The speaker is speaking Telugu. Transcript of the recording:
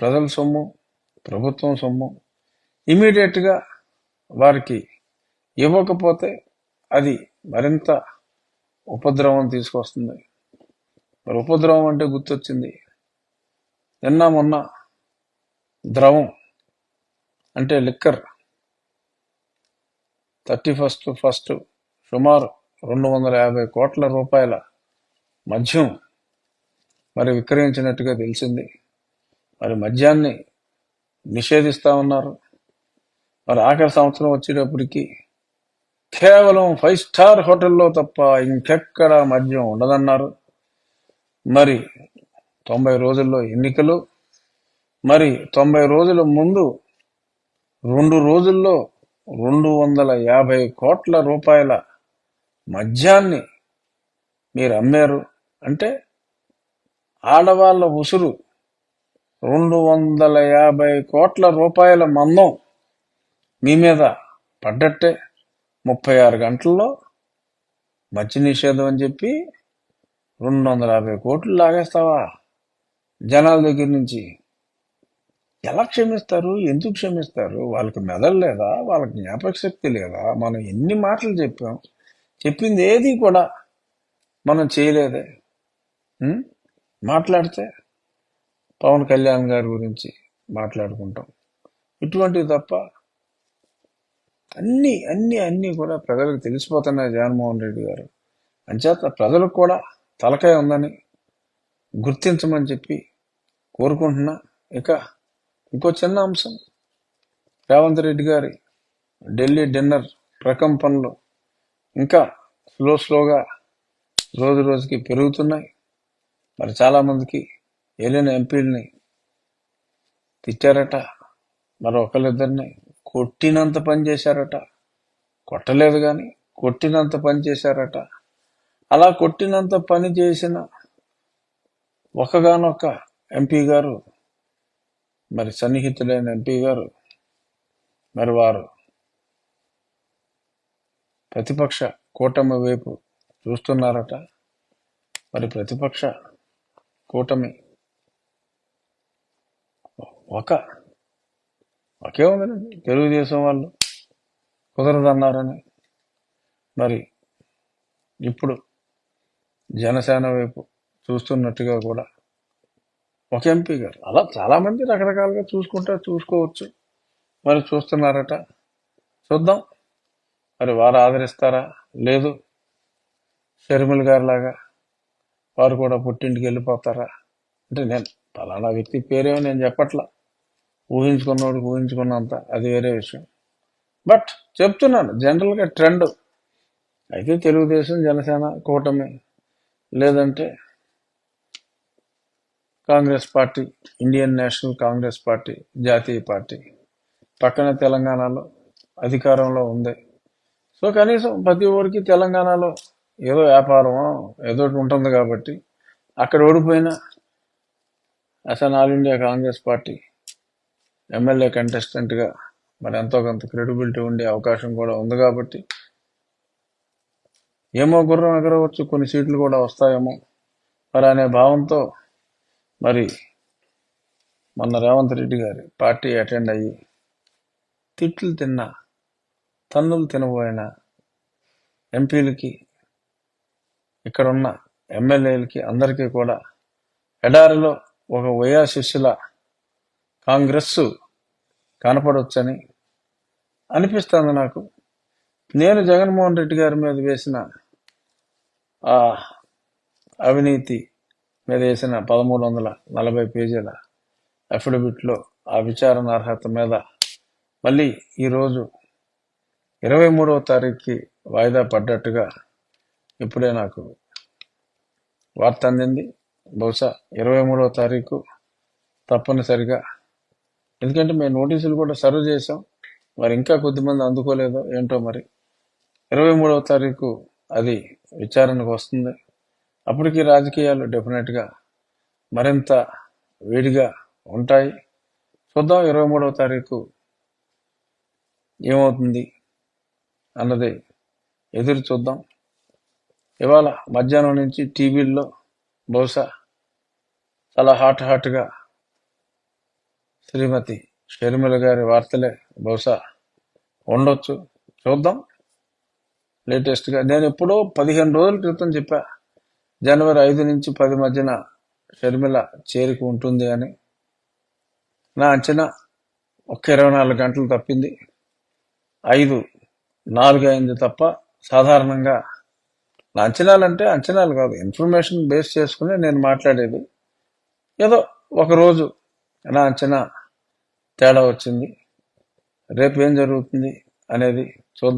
ప్రజల సొమ్ము ప్రభుత్వం సొమ్ము ఇమీడియట్గా వారికి ఇవ్వకపోతే అది మరింత ఉపద్రవం తీసుకొస్తుంది. మరి ఉపద్రవం అంటే గుర్తొచ్చింది. నిన్న మొన్న ద్రవం అంటే లిక్కర్ థర్టీ ఫస్ట్ ఫస్ట్ సుమారు రెండు వందల యాభై కోట్ల రూపాయల మద్యం మరి విక్రయించినట్టుగా తెలిసింది. మరి మద్యాన్ని నిషేధిస్తా ఉన్నారు. మరి ఆఖరి సంవత్సరం వచ్చేటప్పటికి కేవలం ఫైవ్ స్టార్ హోటల్లో తప్ప ఇంకెక్కడ మద్యం ఉండదన్నారు. మరి తొంభై రోజుల్లో ఎన్నికలు మరి తొంభై రోజుల ముందు రెండు రోజుల్లో రెండు వందల యాభై కోట్ల రూపాయల మద్యాన్ని మీరు అమ్మారు. అంటే ఆడవాళ్ళ ఉసురు రెండు వందల యాభై కోట్ల రూపాయల మందం మీ మీద పడ్డట్టే. ముప్పై ఆరు గంటల్లో మద్య నిషేధం అని చెప్పి రెండు వందల యాభై కోట్లు లాగేస్తావా? జనాల దగ్గర నుంచి ఎలా క్షమిస్తారు? ఎందుకు క్షమిస్తారు? వాళ్ళకి మెదడు లేదా? వాళ్ళకి జ్ఞాపక శక్తి లేదా? మనం ఎన్ని మాటలు చెప్పాం? చెప్పింది ఏది కూడా మనం చేయలేదే. మాట్లాడితే పవన్ కళ్యాణ్ గారి గురించి మాట్లాడుకుంటాం. ఇటువంటివి తప్ప అన్ని అన్ని అన్నీ కూడా ప్రజలకు తెలిసిపోతున్నాయి జగన్మోహన్ రెడ్డి గారు. అంచేత ప్రజలకు కూడా తలకాయ ఉందని గుర్తించమని చెప్పి కోరుకుంటున్నా. ఇక ఇంకో చిన్న అంశం. రేవంత్ రెడ్డి గారి ఢిల్లీ డిన్నర్ ప్రకంపనలు ఇంకా స్లో స్లోగా రోజు రోజుకి పెరుగుతున్నాయి. మరి చాలామందికి ఏలిన ఎంపీలని తిట్టారట. మరి ఒకళ్ళిద్దరిని కొట్టినంత పని చేశారట. కొట్టలేదు కానీ కొట్టినంత పని చేశారట. అలా కొట్టినంత పని చేసిన ఒకగానొక్క ఎంపీ గారు మరి సన్నిహితులైన ఎంపీ గారు మరి వారు ప్రతిపక్ష కూటమి వైపు చూస్తున్నారట. మరి ప్రతిపక్ష కూటమి ఒక ఒకే ఉందండి తెలుగుదేశం వాళ్ళు కుదరదన్నారని మరి ఇప్పుడు జనసేన వైపు చూస్తున్నట్టుగా కూడా ఒక ఎంపీ గారు అలా చాలామంది రకరకాలుగా చూసుకుంటా చూసుకోవచ్చు. మరి చూస్తున్నారట. చూద్దాం. మరి వారు ఆదరిస్తారా? లేదు. షర్మిల్ గారు లాగా వారు కూడా పుట్టింటికి వెళ్ళిపోతారా? అంటే నేను పలానా వ్యక్తి పేరేమో నేను చెప్పట్లా. ఊహించుకున్నవాడికి ఊహించుకున్నంత. అది వేరే విషయం. బట్ చెప్తున్నాను జనరల్గా ట్రెండ్. అయితే తెలుగుదేశం జనసేన కూటమి. లేదంటే Congress party Indian National Congress party జాతీయ పార్టీ. పక్కన తెలంగాణలో అధికారంలో ఉంది. సో కనీసం ప్రతి ఊరికి తెలంగాణలో ఏదో వ్యాపారమో ఏదో ఉంటుంది కాబట్టి అక్కడ ఓడిపోయిన అసలు All India Congress party MLA కంటెస్టెంట్గా మరి ఎంతో కొంత క్రెడిబిలిటీ ఉండే అవకాశం కూడా ఉంది కాబట్టి ఏమో గుర్రం ఎగరవచ్చు కొన్ని సీట్లు కూడా వస్తాయేమో మరి అనే భావంతో మరి మొన్న రేవంత్ రెడ్డి గారి పార్టీ అటెండ్ అయ్యి తిట్లు తిన్నా తన్నులు తినబోయిన ఎంపీలకి ఇక్కడున్న ఎమ్మెల్యేలకి అందరికీ కూడా ఎడారిలో ఒక వయా శిష్యుల కాంగ్రెస్ కనపడవచ్చని అనిపిస్తుంది నాకు. నేను జగన్మోహన్ రెడ్డి గారి మీద వేసిన ఆ అవినీతి మీద వేసిన పదమూడు వందల నలభై పేజీల అఫిడవిట్లో ఆ విచారణ అర్హత మీద మళ్ళీ ఈరోజు ఇరవై మూడవ తారీఖుకి వాయిదా పడ్డట్టుగా ఇప్పుడే నాకు వార్త అందింది. బహుశా ఇరవై మూడవ తారీఖు తప్పనిసరిగా ఎందుకంటే మేము నోటీసులు కూడా సర్వ్ చేసాం మరి ఇంకా కొద్దిమంది అందుకోలేదో ఏంటో మరి. ఇరవై మూడవ తారీఖు అది విచారణకు వస్తుంది. అప్పటికి రాజకీయాలు డెఫినెట్గా మరింత వేడిగా ఉంటాయి. చూద్దాం ఇరవై మూడవ తారీఖు ఏమవుతుంది అన్నది ఎదురు చూద్దాం. ఇవాళ మధ్యాహ్నం నుంచి టీవీల్లో బహుశా చాలా హాట్ హాట్గా శ్రీమతి షర్మిల గారి వార్తలే బహుశా ఉండొచ్చు. చూద్దాం. లేటెస్ట్గా నేను ఎప్పుడో పదిహేను రోజుల క్రితం చెప్పా జనవరి ఐదు నుంచి పది మధ్యన షర్మిల చేరిక ఉంటుంది అని. నా అంచనా ఒక్క ఇరవై నాలుగు గంటలు తప్పింది. ఐదు నాలుగు అయింది తప్ప సాధారణంగా నా అంచనాలంటే అంచనాలు కాదు. ఇన్ఫర్మేషన్ బేస్ చేసుకుని నేను మాట్లాడేది. ఏదో ఒకరోజు నా అంచనా తేడా వచ్చింది? రేపు ఏం జరుగుతుంది అనేది చూద్దాం.